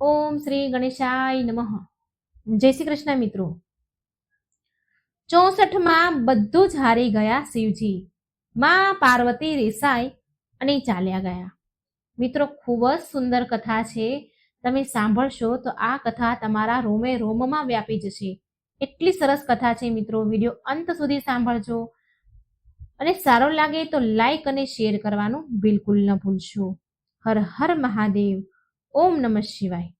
ઓમ શ્રી ગણેશાય નમઃ. જય શ્રી કૃષ્ણ મિત્રો. ચોસઠમાં બધું જ હારી ગયા શિવજી. માં પાર્વતી રેસાઈ અને ચાલ્યા ગયા. મિત્રો, ખૂબ જ સુંદર કથા છે. તમે સાંભળશો તો આ કથા તમારા રોમે રોમમાં વ્યાપી જશે. એટલી સરસ કથા છે મિત્રો. વીડિયો અંત સુધી સાંભળજો. અને સારો લાગે તો લાઈક અને શેર કરવાનું બિલકુલ ન ભૂલશો. હર હર મહાદેવ. ઓમ નમઃ શિવાય.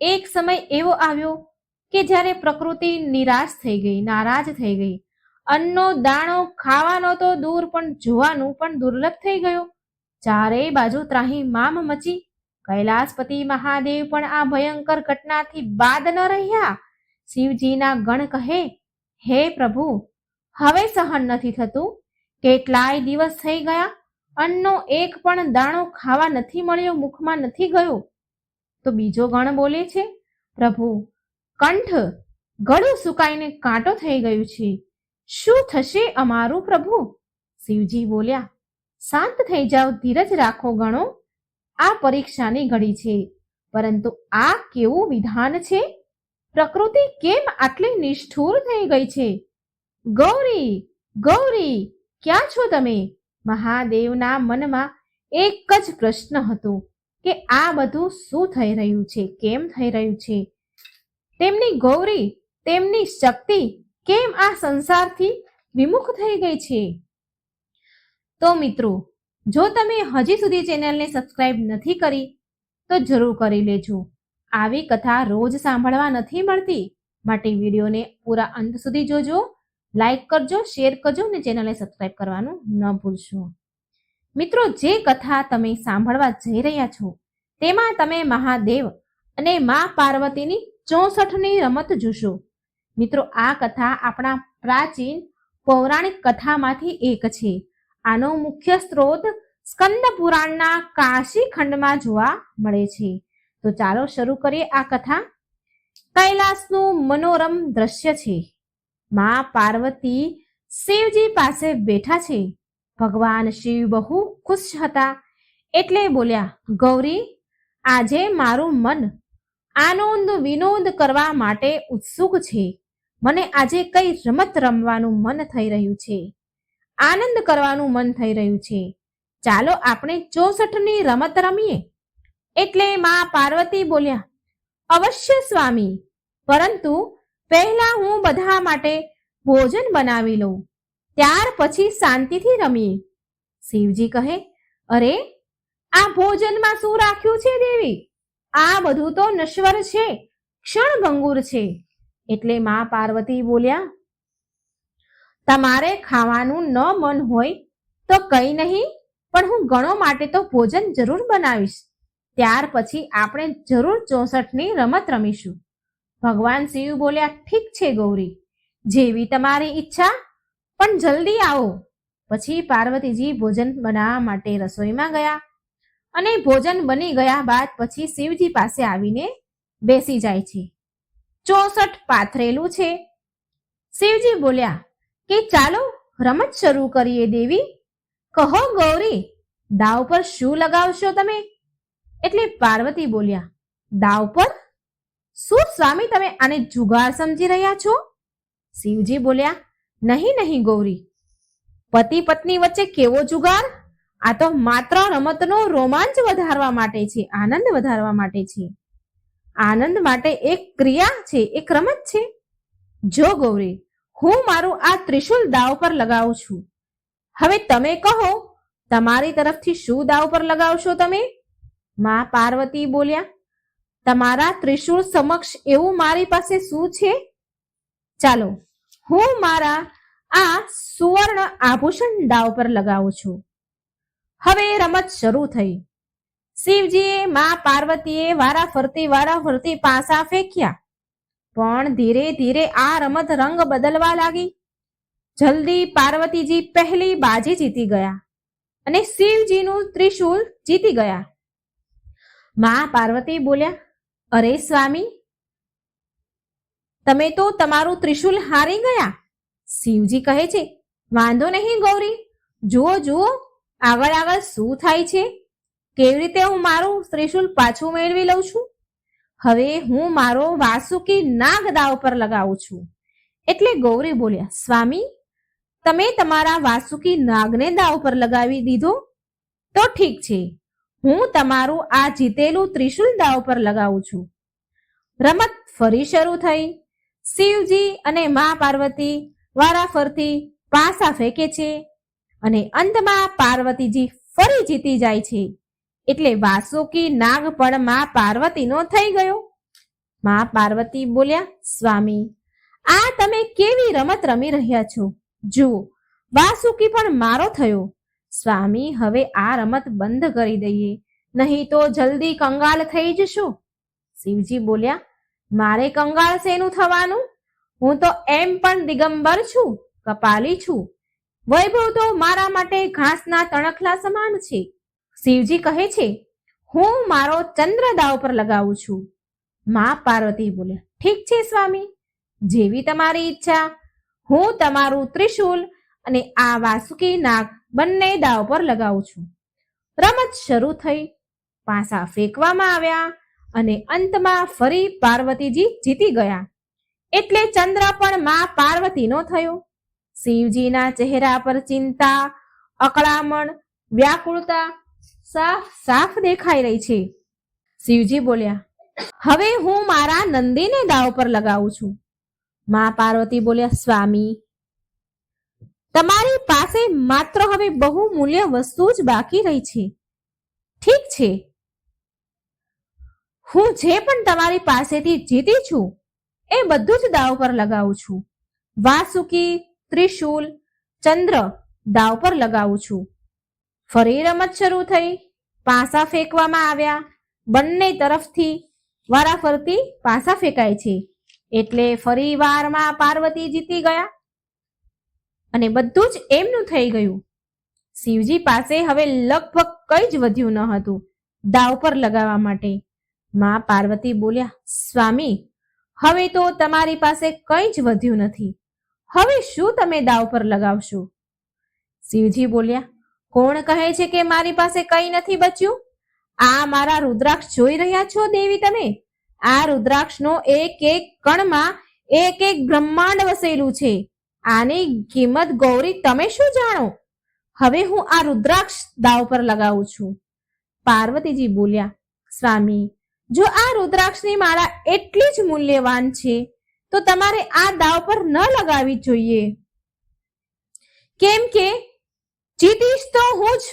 એક સમય એવો આવ્યો કે જ્યારે પ્રકૃતિ નિરાશ થઈ ગઈ, નારાજ થઈ ગઈ. અન્નનો દાણો ખાવાનો તો દૂર, પણ જોવાનું પણ દુર્લભ થઈ ગયો. ચારેય બાજુ ત્રાહી મામ મચી. કૈલાસપતિ મહાદેવ પણ આ ભયંકર ઘટનાથી બાદ ન રહ્યા. શિવજીના ગણ કહે, હે પ્રભુ, હવે સહન નથી થતું. કેટલાય દિવસ થઈ ગયા. અન્નનો એક પણ દાણો ખાવા નથી મળ્યો, મુખમાં નથી ગયો. તો બીજો ગણ બોલે છે, પ્રભુ, કંઠ ગળું સુકાઈને કાંટો થઈ ગયું છે. શું થશે અમારું પ્રભુ? શિવજી બોલ્યા, શાંત થઈ જાઓ, ધીરજ રાખો ગણો. આ પરીક્ષાની ઘડી છે. પરંતુ આ કેવું વિધાન છે? પ્રકૃતિ કેમ આટલી નિષ્ઠુર થઈ ગઈ છે? ગૌરી ગૌરી, ક્યાં છો તમે? મહાદેવના મનમાં એક જ પ્રશ્ન હતો. કે આ બધું શું થઈ રહ્યું છે? કેમ થઈ રહ્યું છે? તેમની ગૌરી, તેમની શક્તિ કેમ આ સંસારથી વિમુખ થઈ ગઈ છે? તો મિત્રો, જો તમે હજી સુધી ચેનલને સબસ્ક્રાઇબ નથી કરી, તો જરૂર કરી લેજો. આવી કથા રોજ સાંભળવા નથી મળતી. માટે વિડીયોને પૂરા અંત સુધી જોજો, લાઈક કરજો, શેર કરજો અને ચેનલને સબસ્ક્રાઇબ કરવાનું ન ભૂલશો. મિત્રો, જે કથા તમે સાંભળવા જઈ રહ્યા છો, તેમાં તમે મહાદેવ અને મા પાર્વતીની ચોસઠની રમત જોશો. મિત્રો, આ કથા આપણા પ્રાચીન પૌરાણિક કથામાંથી એક છે. આનો મુખ્ય સ્ત્રોત સ્કંદ પુરાણના કાશી ખંડમાં જોવા મળે છે. તો ચાલો શરૂ કરીએ આ કથા. કૈલાસનું મનોરમ દ્રશ્ય છે. મા પાર્વતી શિવજી પાસે બેઠા છે. ભગવાન શિવ બહુ ખુશ હતા. એટલે બોલ્યા, ગૌરી, આજે મારું મન આનંદ વિનોદ કરવા માટે ઉત્સુક છે. મને આજે કઈ રમત રમવાનું મન થઈ રહ્યું છે. આનંદ કરવાનું મન થઈ રહ્યું છે. ચાલો આપણે ચોસઠની રમત રમીએ. એટલે માં પાર્વતી બોલ્યા, અવશ્ય સ્વામી, પરંતુ પહેલા હું બધા માટે ભોજન બનાવી લઉં. ત્યાર પછી શાંતિથી રમીએ શિવજી કહે, અરે, આ ભોજનમાં શું રાખ્યું છે દેવી? આ બધું તો નશ્વર છે, ક્ષણ ભંગુર છે. એટલે માં પાર્વતી બોલ્યા, તમારે ખાવાનું ન મન હોય તો કઈ નહીં, પણ હું ગણો માટે તો ભોજન જરૂર બનાવીશ. ત્યાર પછી આપણે જરૂર ચોસઠની રમત રમીશું. ભગવાન શિવ બોલ્યા, ઠીક છે ગૌરી, જેવી તમારી ઈચ્છા પણ જલ્દી આવો. પછી પાર્વતીજી ભોજન બનાવવા માટે રસોઈમાં ગયા અને ભોજન બની ગયા બાદ પછી શિવજી પાસે આવીને બેસી જાય છે. ચોસઠ પાથરેલું છે. શિવજી બોલ્યા, કે ચાલો રમત શરૂ કરીએ દેવી. કહો ગૌરી, દાવ પર શું લગાવશો તમે? એટલે પાર્વતી બોલ્યા, દાવ પર? શું સ્વામી તમે આને જુગાર સમજી રહ્યા છો? શિવજી બોલ્યા નહીં નહીં, ગૌરી. પતિ પત્ની વચ્ચે કેવો જુગાર? આ તો માત્ર રમતનો રોમાંચ વધારવા માટે છે, આનંદ વધારવા માટે છે. આનંદ માટે એક ક્રિયા છે, એક રમત છે. જો ગૌરી, હું મારું આ ત્રિશુલ દાવ પર લગાવું છું. હવે તમે કહો, તમારી તરફથી શું દાવ પર લગાવશો તમે? માં પાર્વતી બોલ્યા, તમારા ત્રિશુળ સમક્ષ એવું મારી પાસે શું છે? ચાલો હું મારા આ સુવર્ણ આભૂષણ દાવ પર લગાવું છું. હવે રમત શરૂ થઈ. શિવજીએ મા પાર્વતીએ વારા ફરતી વારા ફરતી પાસા ફેંક્યા. પણ ધીરે ધીરે આ રમત રંગ બદલવા લાગી. જલ્દી પાર્વતીજી પહેલી બાજી જીતી ગયા અને શિવજીનું ત્રિશૂલ જીતી ગયા. મા પાર્વતી બોલ્યા, અરે સ્વામી તમે તો તમારું ત્રિશૂલ હારી ગયા? શિવજી કહે છે, વાંધો નહીં ગૌરી. જુઓ જુઓ, આગળ આગળ શું થાય છે? કેવી રીતે હું મારું ત્રિશૂલ પાછું મેળવી લઉં છું? હવે હું મારો વાસુકી નાગ દાવ પર લગાવું છું. એટલે ગૌરી બોલ્યા, સ્વામી, તમે તમારા વાસુકી નાગને દાવ પર લગાવી દીધો? તો ઠીક છે. હું તમારું આ જીતેલું ત્રિશુલ દાવ પર લગાવું છું. રમત ફરી શરૂ થઈ. શિવજી અને મા પાર્વતી વારાફરતી પાસા ફેંકે છે અને અંતમાં પાર્વતીજી ફરી જીતી જાય છે. એટલે વાસુકી નાગ પણ મા પાર્વતીનો થઈ ગયો. મા પાર્વતી બોલ્યા, સ્વામી, આ તમે કેવી રમત રમી રહ્યા છો? જુઓ, વાસુકી પણ મારો થયો. સ્વામી, હવે આ રમત બંધ કરી દઈએ. નહીં તો જલ્દી કંગાલ થઈ જશો. શિવજી બોલ્યા મારે કંગાળ શેનું થવાનું? હું તો એમ પણ દિગંબર છું, કપાલી છું. વૈભવ તો મારા માટે ઘાસના તણખલા સમાન છે. શિવજી કહે છે, હું મારો ચંદ્ર દાવ પર લગાવું છું. મા પાર્વતી બોલ્યા ઠીક છે સ્વામી, જેવી તમારી ઈચ્છા. હું તમારું ત્રિશૂલ અને આ વાસુકી નાગ બંને દાવ પર લગાવું છું. રમત શરૂ થઈ. પાસા ફેંકવામાં આવ્યા. અને અંતમાં ફરી પાર્વતીજી જીતી ગયા. એટલે ચંદ્ર પણ મા પાર્વતીનો થયો. શિવજીના ચહેરા પર ચિંતા, અકળામણ, વ્યાકુળતા સાફ સાફ દેખાઈ રહી છે. શિવજી બોલ્યા, હવે હું મારા નંદીને દાવ પર લગાવું છું. મા પાર્વતી બોલ્યા, સ્વામી, તમારી પાસે માત્ર હવે બહુ મૂલ્ય વસ્તુ જ બાકી રહી છે. ઠીક છે હું જે પણ તમારી પાસેથી જીતી છું, એ બધું જ દાવ પર લગાવું છું. વાસુકી, ત્રિશૂલ, ચંદ્ર દાવ પર લગાવું છું. ફરી રમત શરૂ થઈ, પાસા ફેંકવામાં આવ્યા. બંને તરફથી વારાફરતી પાસા ફેંકાય છે. એટલે ફરી વારમાં પાર્વતી જીતી ગયા. અને બધું જ એમનું થઈ ગયું. શિવજી પાસે હવે લગભગ કઈ જ વધ્યું ન હતું, દાવ પર લગાવવા માટે. મા પાર્વતી બોલ્યા, સ્વામી, હવે તો તમારી પાસે કંઈ જ વધ્યું નથી. હવે શું તમે દાવ પર લગાવશો? શિવજી બોલ્યા, કોણ કહે છે કે મારી પાસે કંઈ નથી બચ્યું? આ મારા રુદ્રાક્ષ જોઈ રહ્યા છો દેવી તમે? આ રુદ્રાક્ષનો એક એક કણમાં એક એક બ્રહ્માંડ વસેલું છે. આની કિંમત ગૌરી તમે શું જાણો? હવે હું આ રુદ્રાક્ષ દાવ પર લગાવું છું. પાર્વતીજી બોલ્યા, સ્વામી જો આ રુદ્રાક્ષની માળા એટલી જ મૂલ્યવાન છે, તો તમારે આ દાવ પર ન લગાવવી જોઈએ. કેમ કે જીતીશ તો હું જ,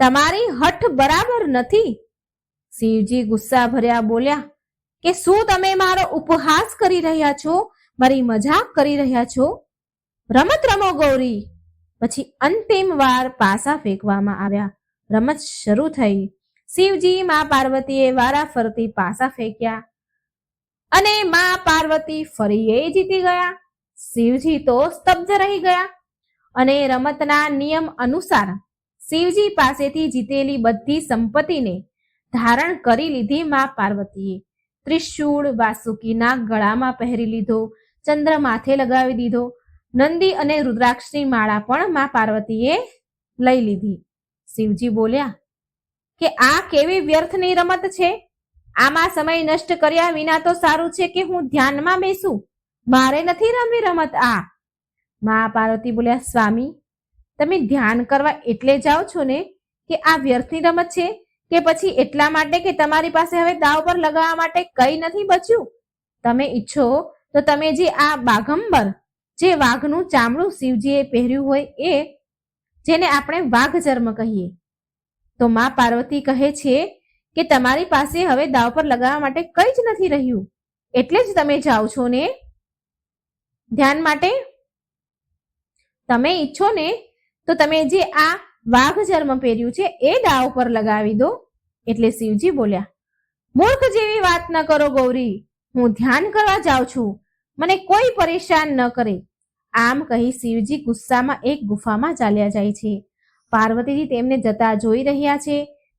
તમારી હઠ બરાબર નથી. શિવજી ગુસ્સા ભર્યા બોલ્યા, કે શું તમે મારો ઉપહાસ કરી રહ્યા છો, મારી મજાક કરી રહ્યા છો? રમત રમો ગૌરી. પછી અંતિમ વાર પાસા ફેંકવામાં આવ્યા. રમત શરૂ થઈ. શિવજી માં પાર્વતીએ વારા ફરતી પાસા ફેંક્યા અને માં પાર્વતી ફરી એ જીતી ગયા. શિવજી તો સ્તબ્ધ રહી ગયા અને રમતના નિયમ અનુસાર શિવજી પાસેથી જીતેલી બધી સંપત્તિને ધારણ કરી લીધી મા પાર્વતીએ. ત્રિશૂળ વાસુકીના ગળામાં પહેરી લીધો, ચંદ્ર માથે લગાવી દીધો, નંદી અને રુદ્રાક્ષની માળા પણ મા પાર્વતીએ લઈ લીધી. શિવજી બોલ્યા કે આ કેવી વ્યર્થની રમત છે? આમાં સમય નષ્ટ કર્યા વિના તો સારું છે કે હું ધ્યાનમાં બેસું? મારે નથી રમવી રમત આ. મા પાર્વતી બોલ્યા, સ્વામી, તમે ધ્યાન કરવા એટલે જાઓ છો ને કે આ વ્યર્થની રમત છે? કે પછી એટલા માટે કે તમારી પાસે હવે દાવ પર લગાવવા માટે કંઈ નથી બચ્યું? તમે ઈચ્છો તો તમે જે આ બાઘંબર, જે વાઘનું ચામડું શિવજીએ પહેર્યું હોય એ, જેને આપણે વાઘ જન્મ કહીએ તો મા પાર્વતી કહે છે કે તમારી પાસે હવે દાવ પર લગાવવા માટે કંઈ જ નથી રહ્યું. એટલે જ તમે જાઓ છો ને? ધ્યાન માટે? તમે ઈચ્છો ને? તો તમે જે આ વાઘ ચર્મ પહેર્યું છે એ દાવ પર લગાવી દો. એટલે શિવજી બોલ્યા, મૂર્ખ જેવી વાત ન કરો ગૌરી. હું ધ્યાન કરવા જાઉં છું. મને કોઈ પરેશાન ન કરે. આમ કહી શિવજી ગુસ્સામાં એક ગુફામાં ચાલ્યા જાય છે. પાર્વતીજી તેમને જતા જોઈ રહ્યા છે.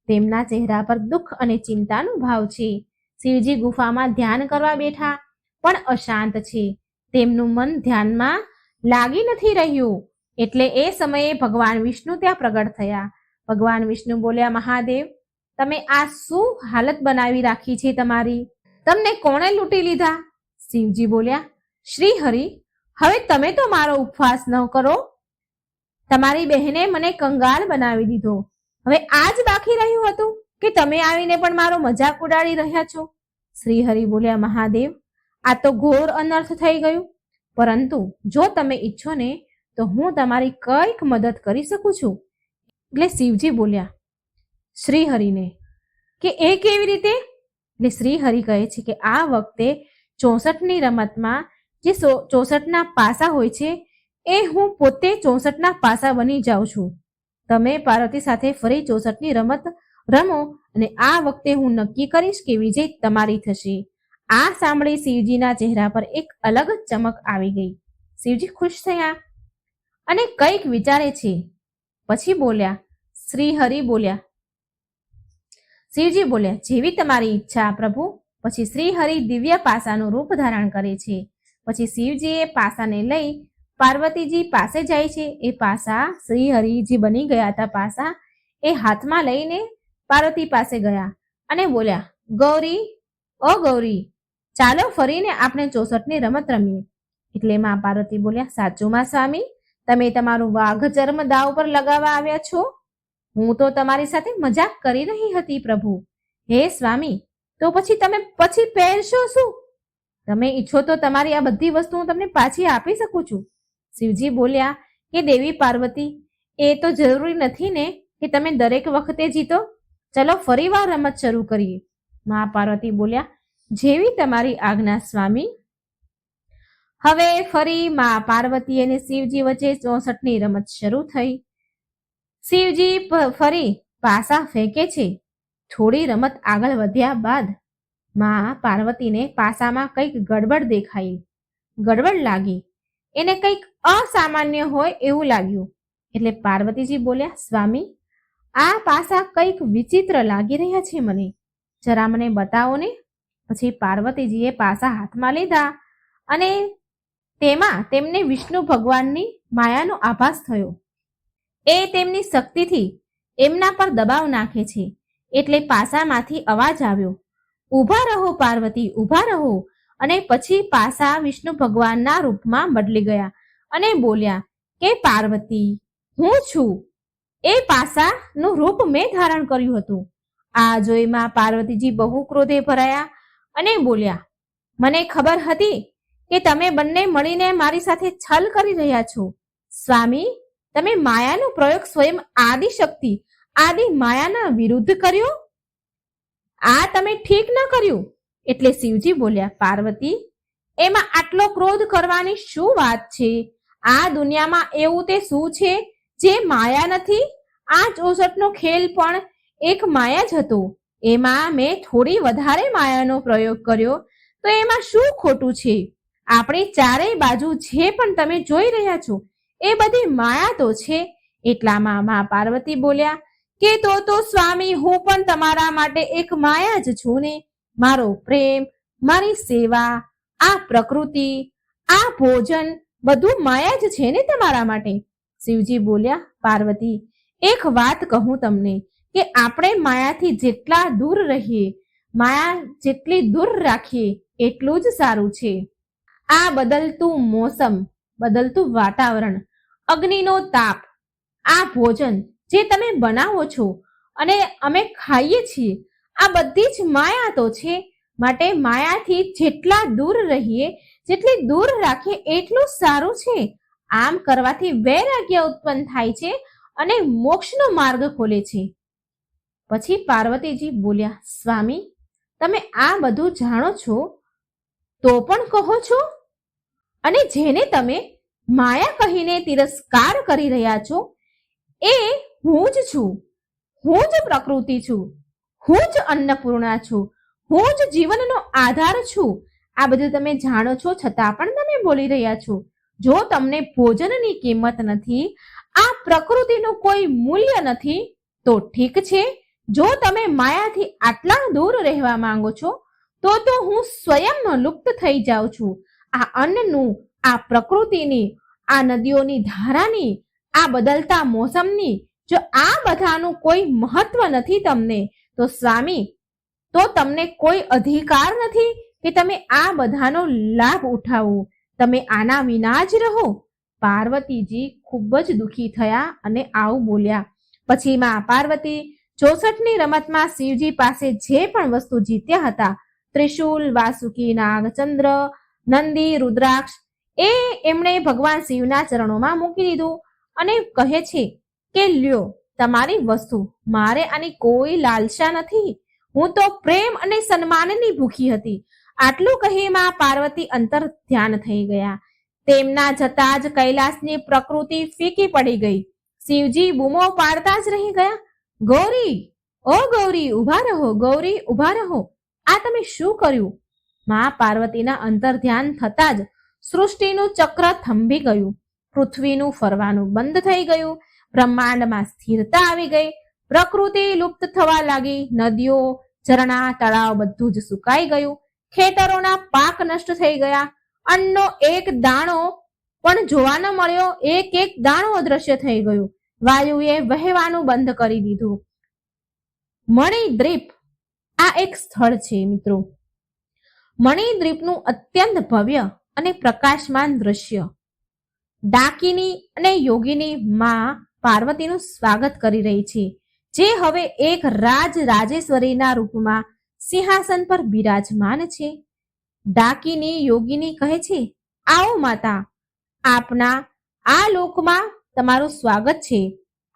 તેમના ચહેરા પર દુઃખ અને ચિંતાનો ભાવ છે. શિવજી ગુફામાં ધ્યાન કરવા બેઠા, પણ અશાંત છે. તેમનું મન ધ્યાનમાં લાગી નથી રહ્યું. એટલે એ સમયે ભગવાન વિષ્ણુ ત્યાં પ્રગટ થયા. ભગવાન વિષ્ણુ બોલ્યા, મહાદેવ, તમે આ શું હાલત બનાવી રાખી છે તમારી? તમને કોણે લૂંટી લીધા? શિવજી બોલ્યા શ્રી હરિ હવે તમે તો મારો ઉપવાસ ન કરો. તમારી બહેને મને કંગાલ બનાવી દીધો. હવે આ જ બાકી રહ્યું હતું કે તમે આવીને પણ મારો મજાક ઉડાડી રહ્યા છો? શ્રીહરિ બોલ્યા, મહાદેવ, આ તો ઘોર અનર્થ થઈ ગયું. પરંતુ જો તમે ઈચ્છો ને, તો હું તમારી કંઈક મદદ કરી શકું છું. એટલે શિવજી બોલ્યા, શ્રીહરિને, કે એ કેવી રીતે? એટલે શ્રીહરિ કહે છે કે આ વખતે ચોસઠની રમતમાં જે ચોસઠના પાસા હોય છે એ હું પોતે ચોસઠના પાસા બની જાઉં છું. તમે પાર્વતી સાથે ફરી ચોસઠની રમત રમો અને આ વખતે હું નક્કી કરીશ કે વિજય તમારી થશે. આ સાંભળી શિવજીના ચહેરા પર એક અલગ ચમક આવી ગઈ. શિવજી ખુશ થયા અને કંઈક વિચારે છે. પછી બોલ્યા શ્રી હરિ બોલ્યા. શિવજી બોલ્યા, જેવી તમારી ઈચ્છા પ્રભુ. પછી શ્રી હરિ દિવ્ય પાસાનું રૂપ ધારણ કરે છે. પછી શિવજીએ પાસાને લઈ પાર્વતીજી પાસે જાય છે. એ પાસા શ્રી હરિજી બની ગયા હતા. પાસા એ હાથમાં લઈને પાર્વતી પાસે ગયા અને બોલ્યા, ગૌરી, ઓ ગૌરી, ચાલો ફરીને આપણે ચોસઠની રમત રમીએ. એટલે માં પાર્વતી બોલ્યા, સાચું માં સ્વામી, તમે તમારું વાઘ ચર્મ દાવ પર લગાવવા આવ્યા છો? હું તો તમારી સાથે મજાક કરી રહી હતી પ્રભુ. હે સ્વામી, તો પછી તમે પછી પહેરશો શું? તમે ઈચ્છો તો તમારી આ બધી વસ્તુ હું તમને પાછી આપી શકું છું. શિવજી બોલ્યા કે દેવી પાર્વતી, એ તો જરૂરી નથી ને કે તમે દરેક વખતે જીતો? ચલો ફરીવાર રમત શરૂ કરીએ. મા પાર્વતી બોલ્યા, જેવી તમારી આજ્ઞા, સ્વામી. હવે ફરી મા પાર્વતી અને શિવજી વચ્ચે ચોસઠની રમત શરૂ થઈ. શિવજી ફરી પાસા ફેંકે છે. થોડી રમત આગળ વધ્યા બાદ મા પાર્વતીને પાસામાં કંઈક ગડબડ દેખાઈ. ગડબડ લાગી. એને કંઈક અસામાન્ય હોય એવું લાગ્યું. એટલે પાર્વતીજી બોલ્યા, સ્વામી, આ પાસા કંઈક વિચિત્ર લાગી રહ્યા છે મને. જરા મને બતાવો ને. પછી પાર્વતીજીએ પાસા હાથમાં લીધા અને તેમાં તેમને વિષ્ણુ ભગવાનની માયાનો આભાસ થયો. એ તેમની શક્તિથી એમના પર દબાવ નાખે છે. એટલે પાસામાંથી અવાજ આવ્યો, ઊભા રહો પાર્વતી, ઊભા રહો. અને પછી પાસા વિષ્ણુ ભગવાનના રૂપમાં બદલી ગયા અને બોલ્યા, કે પાર્વતી, હું છું. એ પાસાનું રૂપ મેં ધારણ કર્યું હતું. આ જોઈમાં પાર્વતીજી બહુ ક્રોધે ભરાયા અને બોલ્યા, મને ખબર હતી કે તમે બંને મળીને મારી સાથે છલ કરી રહ્યા છો. સ્વામી, તમે માયાનો પ્રયોગ સ્વયં આદિ શક્તિ, આદિ માયાના વિરુદ્ધ કર્યો? આ તમે ઠીક ન કર્યું. એટલે શિવજી બોલ્યા, પાર્વતી, એમાં આટલો ક્રોધ કરવાની શું વાત છે? આ દુનિયામાં એવું તે શું છે જે માયા નથી? આ ચોસઠનો ખેલ પણ એક માયા જ હતો. એમાં મેં થોડી વધારે માયાનો પ્રયોગ કર્યો. તો એમાં શું ખોટું છે? આપણી ચારેય બાજુ જે પણ તમે જોઈ રહ્યા છો, એ બધી માયા તો છે. એટલામાં મા પાર્વતી બોલ્યા, કે તો તો સ્વામી, હું પણ તમારા માટે એક માયા જ છું ને? મારો પ્રેમ, મારી સેવા, આ પ્રકૃતિ, આ ભોજન બધું માયા જ છે ને તમારા માટે? શિવજી બોલ્યા, પાર્વતી, એક વાત કહું તમને કે આપણે માયાથી જેટલા દૂર રહીએ, માયા જેટલી દૂર રાખીએ, એટલું જ સારું છે. આ બદલતું મોસમ, બદલતું વાતાવરણ, અગ્નિનો તાપ, આ ભોજન જે તમે બનાવો છો અને અમે ખાઈએ છીએ આ બધી જ માયા તો છે. માટે માયાથી જેટલા દૂર રહીએ, જેટલી દૂર રાખીએ એટલું સારું છે. આમ કરવાથી વૈરાગ્ય ઉત્પન્ન થાય છે અને મોક્ષનો માર્ગ ખોલે છે. પછી પાર્વતીજી બોલ્યા, સ્વામી, તમે આ બધું જાણો છો? તો પણ કહો છો? અને જેને તમે માયા કહીને તિરસ્કાર કરી રહ્યા છો, એ હું જ છું. હું જ પ્રકૃતિ છું. હું જ અન્નપૂર્ણા છું, હું જ જીવનનો આધાર છું. આ બધું તમે જાણો છો છતાં પણ તમે બોલી રહ્યા છો. જો તમને ભોજનની કિંમત નથી, આ પ્રકૃતિનું કોઈ મૂલ્ય નથી, તો ઠીક છે. જો તમે માયાથી આટલા દૂર રહેવા માંગો છો, તો તો હું સ્વયં લુપ્ત થઈ જાઉં છું. આ અન્નનું, આ પ્રકૃતિની, આ નદીઓની ધારાની, આ બદલતા મોસમની, જો આ બધાનું કોઈ મહત્વ નથી તમને તો સ્વામી, તો તમને કોઈ અધિકાર નથી કે તમે આ બધાનો લાભ ઉઠાવો? તમે આના વિના જ રહો? પાર્વતીજી ખૂબ જ દુઃખી થયા અને આવું બોલ્યા. પછી માં પાર્વતી ચોસઠની રમતમાં શિવજી પાસે જે પણ વસ્તુ જીત્યા હતા, ત્રિશુલ, વાસુકી, નાગચંદ્ર, નંદી, રુદ્રાક્ષ, એ એમણે ભગવાન શિવના ચરણોમાં મૂકી દીધું અને કહે છે કે લ્યો તમારી વસ્તુ મારે આની કોઈ લાલસા નથી. હું તો પ્રેમ અને સન્માનની ભૂખી હતી. આટલું કહી માં પાર્વતી અંતર ધ્યાન થઈ ગયા. તેમના જતા જ કૈલાસની પ્રકૃતિ ફીકી પડી ગઈ. શિવજી બૂમો પાડતા જ રહી ગયા. ગૌરી, ઓ ગૌરી ઊભા રહો, ગૌરી ઊભા રહો. આ તમે શું કર્યું? માં પાર્વતીના અંતર ધ્યાન થતા જ સૃષ્ટિનું ચક્ર થંભી ગયું. પૃથ્વીનું ફરવાનું બંધ થઈ ગયું. બ્રહ્માંડમાં સ્થિરતા આવી ગઈ. પ્રકૃતિ લુપ્ત થવા લાગી. નદીઓ, ઝરણા, તળાવ બધું જ સુકાઈ ગયું. ખેતરોના પાક નષ્ટ થઈ ગયા. અન્નનો એક દાણો પણ જોવા ન મળ્યો. એક એક દાણો અદ્રશ્ય થઈ ગયું. વાયુએ વહેવાનું બંધ કરી દીધું. મણિદ્વીપ આ એક સ્થળ છે, મિત્રો. મણિદ્વીપનું અત્યંત ભવ્ય અને પ્રકાશમાન દ્રશ્ય. ડાકીની અને યોગીની માં પાર્વતીનું સ્વાગત કરી રહી છે. જે હવે એક રાજ રાજેશ્વરીના રૂપમાં સિંહાસન પર બિરાજમાન છે. ડાકીની યોગીની કહે છે, આવો માતા, આપના આ લોકમાં તમારું સ્વાગત છે.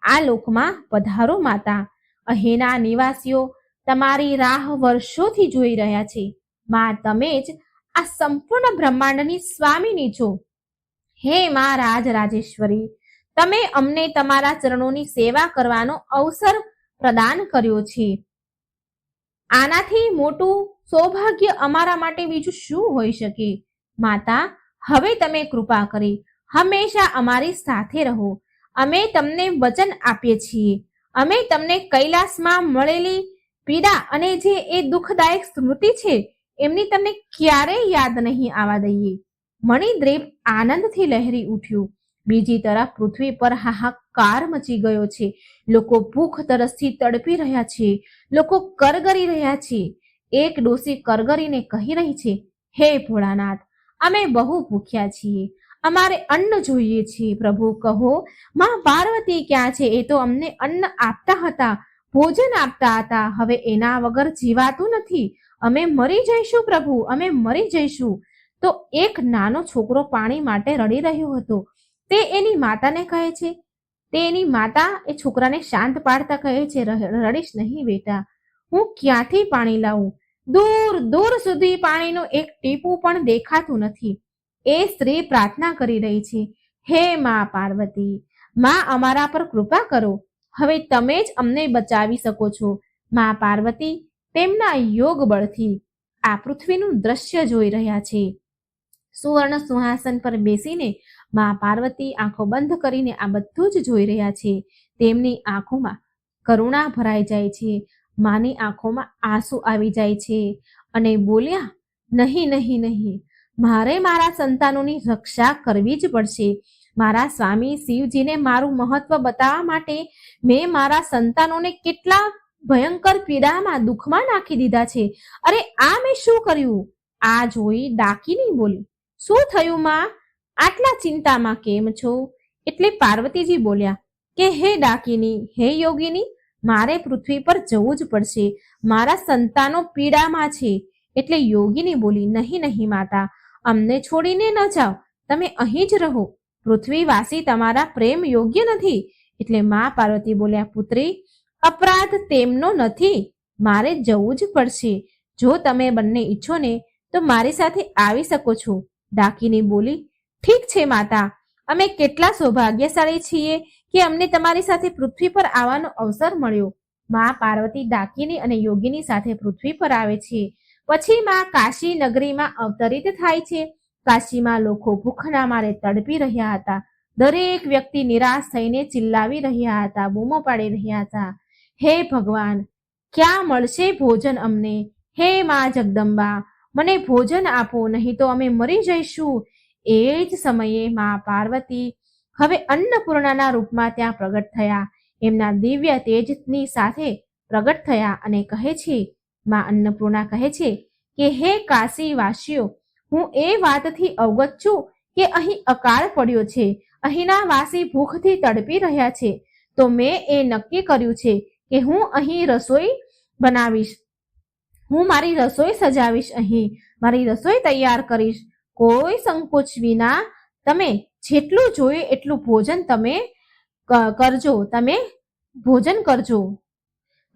આ લોકમાં પધારો માતા. અહીંના નિવાસીઓ તમારી રાહ વર્ષોથી જોઈ રહ્યા છે. માં, તમે જ આ સંપૂર્ણ બ્રહ્માંડની સ્વામીની છો. હે માં, રાજ રાજેશ્વરી તમે અમને તમારા ચરણોની સેવા કરવાનો અવસર પ્રદાન કર્યો છે. આનાથી મોટું સૌભાગ્ય અમારા માટે બીજું શું હોઈ શકે? માતા, હવે તમે કૃપા કરી, હંમેશા અમારી સાથે રહો. અમે તમને વચન આપીએ છીએ. અમે તમને કૈલાસમાં મળેલી પીડા અને જે એ દુઃખદાયક સ્મૃતિ છે, એમની તમને ક્યારેય યાદ નહીં આવવા દઈએ. મણિદ્રીપ આનંદથી લહેરી ઉઠ્યું. બીજી તરફ પૃથ્વી પર હાહાકાર મચી ગયો છે. લોકો ભૂખ તરસથી તડપી રહ્યા છે. લોકો કરગરી રહ્યા છે. એક ડોસી કરગરીને કહી રહી છે, હે ભોળાનાથ, અમે બહુ ભૂખ્યા છીએ. અમારે અન્ન જોઈએ છે. પ્રભુ કહો, માં પાર્વતી ક્યાં છે? એ તો અમને અન્ન આપતા હતા, ભોજન આપતા હતા. હવે એના વગર જીવાતું નથી. અમે મરી જઈશું પ્રભુ, અમે મરી જઈશું. તો એક નાનો છોકરો પાણી માટે રડી રહ્યો હતો. તે એની માતાને કહે છે. તે એની માતા એ છોકરાને શાંત પાડતા કહે છે રડીશ નહીં બેટા. હું ક્યાંથી પાણી લાવું? દૂર દૂર સુધી પાણીનું એક ટીપું પણ દેખાતું નથી. એ સ્ત્રી પ્રાર્થના કરી રહી છે, હે મા પાર્વતી, માં અમારા પર કૃપા કરો. હવે તમે જ અમને બચાવી શકો છો. મા પાર્વતી તેમના યોગ બળથી આ પૃથ્વીનું દ્રશ્ય જોઈ રહ્યા છે. સુવર્ણ સુહાસન પર બેસીને મા પાર્વતી આંખો બંધ કરીને આ બધું જ જોઈ રહ્યા છે. તેમની આંખોમાં કરુણા ભરાઈ જાય છે. માની આંખોમાં આંસુ આવી જાય છે. અને બોલ્યા, નહીં નહીં નહીં. મારે મારા સંતાનોની રક્ષા કરવી જ પડશે. મારા સ્વામી શિવજીને મારું મહત્વ બતાવવા માટે મેં મારા સંતાનોને કેટલા ભયંકર પીડામાં દુઃખમાં નાખી દીધા છે. અરે, આ મેં શું કર્યું? આ જોઈ ડાકીની બોલી, શું થયું, માં? આટલા ચિંતામાં કેમ છો? એટલે પાર્વતીજી બોલ્યા, કે હે ડાકીની, હે યોગીની, મારે પૃથ્વી પર જવું જ પડશે. મારા સંતાનો પીડામાં છે. એટલે યોગીની બોલી, નહીં નહીં માતા, અમને છોડીને ન જાઓ. તમે અહીં જ રહો. પૃથ્વીવાસી તમારા પ્રેમ યોગ્ય નથી. એટલે મા પાર્વતી બોલ્યા, પુત્રી, અપરાધ તેમનો નથી. મારે જવું જ પડશે. જો તમે બંને ઈચ્છો ને, તો મારી સાથે આવી શકો છો. ડાકીની બોલી ઠીક છે, માતા. અમે કેટલા સૌભાગ્યશાળી છીએ કે અમને તમારી સાથે પૃથ્વી પર આવવાનો અવસર મળ્યો. મા પાર્વતી ડાકીની અને યોગીની સાથે પૃથ્વી પર આવે છે. પછી મા કાશી નગરીમાં અવતરિત થાય છે. કાશીમાં લોકો ભૂખના મારે તડપી રહ્યા હતા. દરેક વ્યક્તિ નિરાશ થઈને ચિલ્લાવી રહ્યા હતા, બૂમો પાડી રહ્યા હતા. હે ભગવાન, ક્યાં મળશે ભોજન અમને? હે મા જગદંબા, મને ભોજન આપો, નહીં તો અમે મરી જઈશું. એ જ સમયે મા પાર્વતી હવે અન્નપૂર્ણાના રૂપમાં ત્યાં પ્રગટ થયા. એમના દિવ્ય તેજની સાથે પ્રગટ થયા અને કહે છે, મા અન્નપૂર્ણા કહે છે કે, હે કાશીવાસીઓ, હું એ વાતથી અવગત છું કે અહીં અકાળ પડ્યો છે. અહીંના વાસી ભૂખથી તડપી રહ્યા છે. તો મેં એ નક્કી કર્યું છે કે હું અહીં રસોઈ બનાવીશ. હું મારી રસોઈ સજાવીશ અહીં. મારી રસોઈ તૈયાર કરીશ. કોઈ સંકોચ વિના તમે જેટલું જોઈએ એટલું ભોજન તમે કરજો. તમે ભોજન કરજો.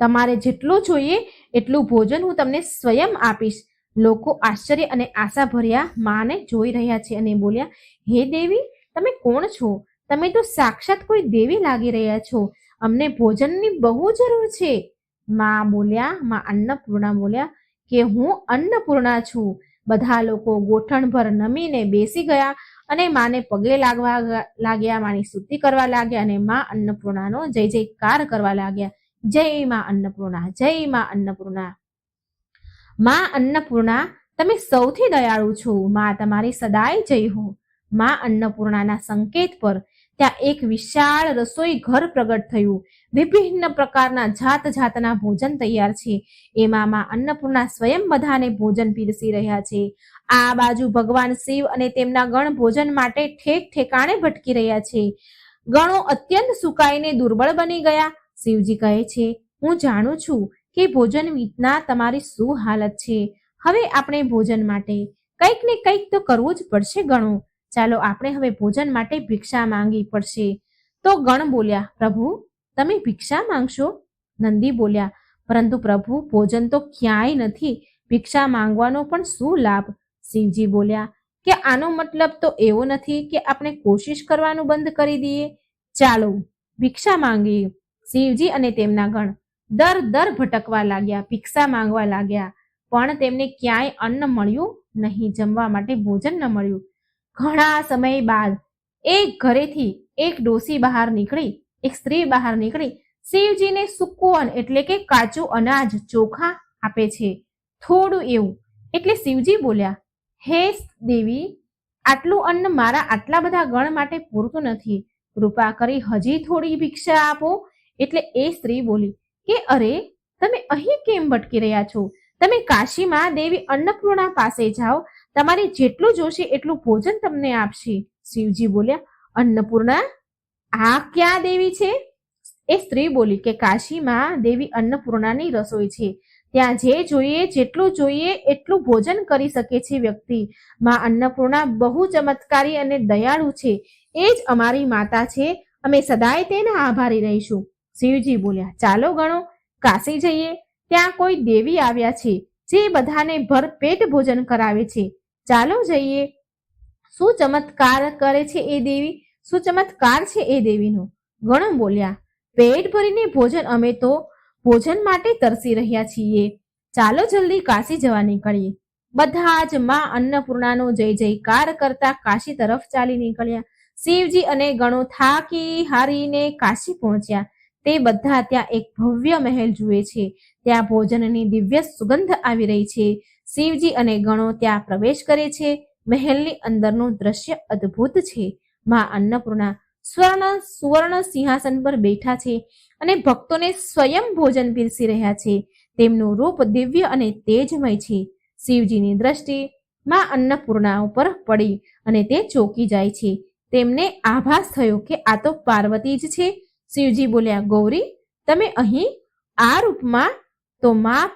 તમારે જેટલું જોઈએ એટલું ભોજન હું તમને સ્વયં આપીશ. લોકો આશ્ચર્ય અને આશા ભર્યા માને જોઈ રહ્યા છે અને બોલ્યા, હે દેવી, તમે કોણ છો? તમે તો સાક્ષાત કોઈ દેવી લાગી રહ્યા છો. અમને ભોજનની બહુ જરૂર છે. માં બોલ્યા, માં અન્નપૂર્ણા બોલ્યા, કે હું અન્નપૂર્ણા છું. બધા લોકો ગોઠણભર નમીને બેસી ગયા અને માને પગે લાગવા લાગ્યા, માની સ્તુતિ કરવા લાગ્યા અને માં અન્નપૂર્ણાનો જય જયકાર કરવા લાગ્યા. જય માં અન્નપૂર્ણા, જય માં અન્નપૂર્ણા. માં અન્નપૂર્ણા, તમે સૌથી દયાળુ છો. માં તમારી સદાય જય હો. માં અન્નપૂર્ણાના સંકેત પર ત્યાં એક વિશાળ રસોઈ ઘર પ્રગટ થયું. વિભિન્ન પ્રકારના જાત જાતના ભોજન તૈયાર છે. એમાં માં અન્નપૂર્ણા સ્વયં બધાને ભોજન પીરસી રહ્યા છે. આ બાજુ ભગવાન શિવ અને તેમના ગણ ભોજન માટે ઠેક ઠેકાણે ભટકી રહ્યા છે. ગણો અત્યંત સુકાઈને દુર્બળ બની ગયા. શિવજી કહે છે, હું જાણું છું કે ભોજન વિના તમારી શું હાલત છે. હવે આપણે ભોજન માટે કંઈક ને કંઈક તો કરવું જ પડશે ગણો. ચાલો આપણે હવે ભોજન માટે ભિક્ષા માંગવી પડશે. તો ગણ બોલ્યા, પ્રભુ તમે ભિક્ષા માંગશો? નંદી બોલ્યા, પરંતુ પ્રભુ, ભોજન તો ક્યાંય નથી. ભિક્ષા માંગવાનો પણ શું લાભ? શિવજી બોલ્યા, કે આનો મતલબ તો એવો નથી કે આપણે કોશિશ કરવાનું બંધ કરી દઈએ. ચાલો, ભિક્ષા માંગીએ. શિવજી અને તેમના ગણ દર દર ભટકવા લાગ્યા, ભિક્ષા માંગવા લાગ્યા, પણ તેમને ક્યાંય અન્ન મળ્યું નહીં, જમવા માટે ભોજન ન મળ્યું. ઘણા સમય બાદ એક ઘરેથી એક ડોસી બહાર નીકળી એક સ્ત્રી બહાર નીકળી શિવજીને સૂકું એટલે કે કાચું અનાજ ચોખા આપે છે. થોડું એવું. એટલે શિવજી બોલ્યા, હે દેવી, આટલું અન્ન મારા આટલા બધા ગણ માટે પૂરતું નથી. કૃપા કરી હજી થોડી ભિક્ષા આપો. એટલે એ સ્ત્રી બોલી, કે અરે, તમે અહીં કેમ ભટકી રહ્યા છો? તમે કાશીમાં દેવી અન્નપૂર્ણા પાસે જાઓ. તમારે જેટલું જોશે એટલું ભોજન તમને આપશે. શિવજી બોલ્યા, અન્નપૂર્ણા આ ક્યાં દેવી છે? એ સ્ત્રી બોલી કે કાશીમાં દેવી અન્નપૂર્ણાની રસોઈ છે. ત્યાં જે જોઈએ, જેટલું જોઈએ, એટલું ભોજન કરી શકે છે વ્યક્તિ. માં અન્નપૂર્ણા બહુ ચમત્કારી અને દયાળુ છે. એ જ અમારી માતા છે. અમે સદાય તેના આભારી રહીશું. શિવજી બોલ્યા, ચાલો ગણો, કાશી જઈએ. ત્યાં કોઈ દેવી આવ્યા છે, જે બધાને ભરપેટ ભોજન કરાવે છે. ચાલો જઈએ. શું ચમત્કાર કરે છે એ દેવી? શું ચમત્કાર છે એ દેવીનો? ગણો બોલ્યા, પેટ ભરીને ભોજન અમે તો ભોજન માટે તરસી રહ્યા છીએ. ચાલો જલ્દી કાશી જવા નીકળીએ. બધા જ માં અન્નપૂર્ણાનો જય જયકાર કરતા કાશી તરફ ચાલી નીકળ્યા. શિવજી અને ગણો થાકી હારીને કાશી પહોંચ્યા. તે બધા ત્યાં એક ભવ્ય મહેલ જુએ છે. ત્યાં ભોજનની દિવ્ય સુગંધ આવી રહી છે. શિવજી અને ગણો ત્યાં પ્રવેશ કરે છે. મહેલની અંદરનું દ્રશ્ય અદ્ભુત છે. માં અન્નપૂર્ણા સ્વર્ણ, સુવર્ણ સિંહાસન પર બેઠા છે અને ભક્તોને સ્વયં ભોજન પીરસી રહ્યા છે. તેમનું રૂપ દિવ્ય અને તેજમય છે. શિવજીની દ્રષ્ટિ માં અન્નપૂર્ણા ઉપર પડી અને તે ચોકી જાય છે. તેમને આભાસ થયો કે આ તો પાર્વતી જ છે. શિવજી બોલ્યા, ગૌરી, તમે અહીં આ રૂપમાં તો માં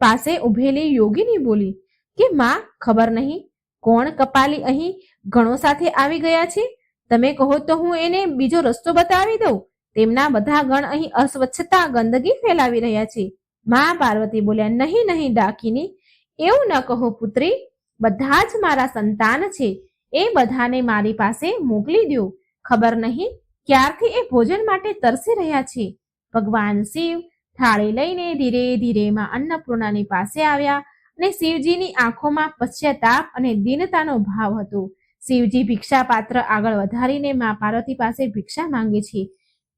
પાસે ઉભેલી યોગીની બોલી કે માં ખબર નહીં? કોણ કપાલી અહીં ગણો સાથે આવી ગયા છે? તમે કહો તો હું એને બીજો રસ્તો બતાવી દઉં. તેમના બધા ગણ અહીં અસ્વચ્છતા ગંદકી ફેલાવી રહ્યા છે. મા પાર્વતી બોલ્યા, નહીં નહીં, ડાકીની, એવું ન કહો પુત્રી. બધા જ મારા સંતાન છે. એ બધાને મારી પાસે મોકલી દો ખબર નહીં ક્યારથી એ ભોજન માટે તરસી રહ્યા છે. ભગવાન શિવ થાળી લઈને ધીરે ધીરે માં અન્નપૂર્ણાની પાસે આવ્યા. અને શિવજીની આંખોમાં પશ્ચાતાપ અને દીનતાનો ભાવ હતો. શિવજી ભિક્ષા પાત્ર આગળ વધારીને માં પાર્વતી પાસે ભિક્ષા માંગે છે.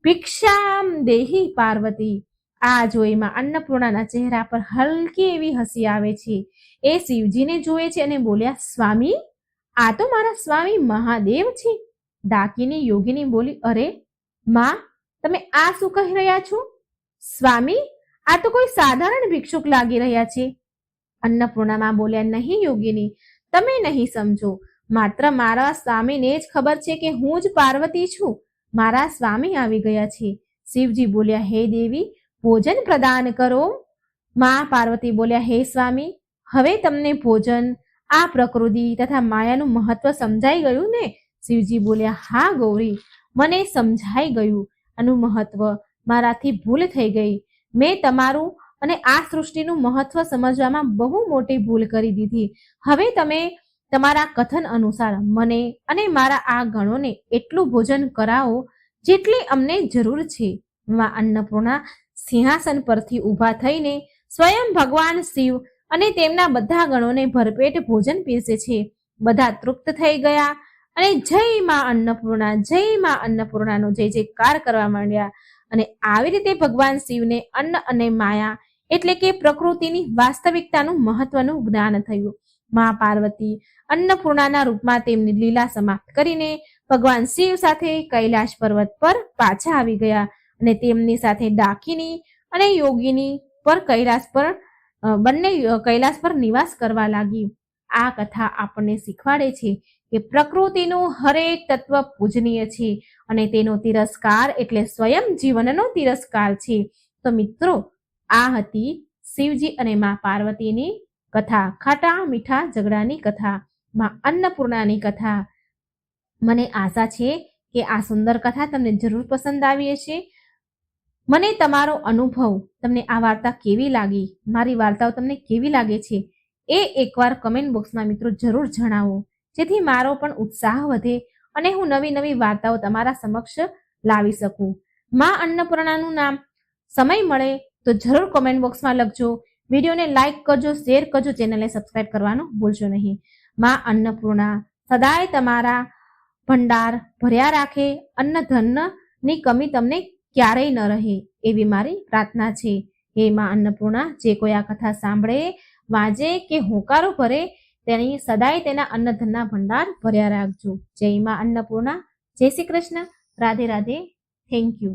ભિક્ષામ દેહી પાર્વતી. આ જોઈ માં અન્નપૂર્ણાના ચહેરા પર હલકી એવી હસી આવે છે. એ શિવજીને જોવે છે અને બોલ્યા, સ્વામી, આ તો મારા સ્વામી મહાદેવ છે. ડાકીની યોગીની બોલી, અરે, માં, તમે આ શું કહી રહ્યા છો? સ્વામી, આ તો કોઈ સાધારણ ભિક્ષુક લાગી રહ્યા છે. અન્નપૂર્ણામાં બોલ્યા, નહીં યોગીની, તમે નહીં સમજો. માત્ર મારા સ્વામીને જ ખબર છે કે હું જ પાર્વતી છું. મારા સ્વામી આવી ગયા છે. શિવજી બોલ્યા, હે દેવી, ભોજન પ્રદાન કરો. મા પાર્વતી બોલ્યા, હે સ્વામી, હવે તમને ભોજન, આ પ્રકૃતિ તથા માયાનું મહત્વ સમજાઈ ગયું ને? શિવજી બોલ્યા, હા ગૌરી, મને સમજાઈ ગયું. આનું મહત્વ મારાથી ભૂલ થઈ ગઈ. મેં તમારું અને આ સૃષ્ટિનું મહત્વ સમજવામાં બહુ મોટી ભૂલ કરી દીધી. હવે તમે તમારા કથન અનુસાર મને અને મારા આ ગણોને એટલું ભોજન કરાવો જેટલી અમને જરૂર છે. માં અન્નપૂર્ણા સિંહાસન પરથી ઊભા થઈને સ્વયં ભગવાન શિવ અને તેમના બધા ગણોને ભરપેટ ભોજન પીરસે છે. બધા તૃપ્ત થઈ ગયા અને જય માં અન્નપૂર્ણા, જય માં અન્નપૂર્ણાનો જય જયકાર કરવા માંડ્યા અને આવી રીતે ભગવાન શિવને અન્ન અને માયા એટલે કે પ્રકૃતિની વાસ્તવિકતાનું મહત્વનું જ્ઞાન થયું. મા પાર્વતી અન્નપૂર્ણાના રૂપમાં તેમની લીલા સમાપ્ત કરીને ભગવાન શિવ સાથે કૈલાશ પર્વત પર પાછા આવી ગયા અને તેમની સાથે ડાકીની અને યોગીની પર કૈલાશ પર બંને કૈલાશ પર નિવાસ કરવા લાગી. આ કથા આપણને શીખવાડે છે કે પ્રકૃતિનું હરેક તત્વ પૂજનીય છે અને તેનો તિરસ્કાર એટલે સ્વયં જીવનનો તિરસ્કાર છે. તો મિત્રો આ હતી શિવજી અને મા પાર્વતીની કથા. ખાટા મીઠા ઝઘડાની કથા. માં અન્નપૂર્ણાની કથા. મને આશા છે કે આ સુંદર કથા તમને જરૂર પસંદ આવી હશે. મને તમારો અનુભવ તમને આ વાર્તા કેવી લાગી? મારી વાર્તાઓ તમને કેવી લાગે છે? એ એકવાર કમેન્ટ બોક્સમાં મિત્રો જરૂર જણાવો. જેથી મારો પણ ઉત્સાહ વધે અને હું નવી નવી વાર્તાઓ તમારા સમક્ષ લાવી શકું. માં અન્નપૂર્ણાનું નામ સમય મળે તો જરૂર કોમેન્ટ બોક્સમાં લખજો. વિડીયોને લાઈક કરજો શેર કરજો ચેનલને સબસ્ક્રાઇબ કરવાનું ભૂલશો નહીં. માં અન્નપૂર્ણા, સદાય તમારા ભંડાર ભર્યા રાખે, અન્ન ધનની કમી તમને ક્યારેય ન રહે, એવી મારી પ્રાર્થના છે. હે માં અન્નપૂર્ણા, જે કોઈ આ કથા સાંભળે, વાંચે કે હોંકારો ભરે, તેની સદાય તેના અન્નધનના ભંડાર ભર્યા રાખજો. જય માં અન્નપૂર્ણા, જય શ્રી કૃષ્ણ. રાધે રાધે. Thank you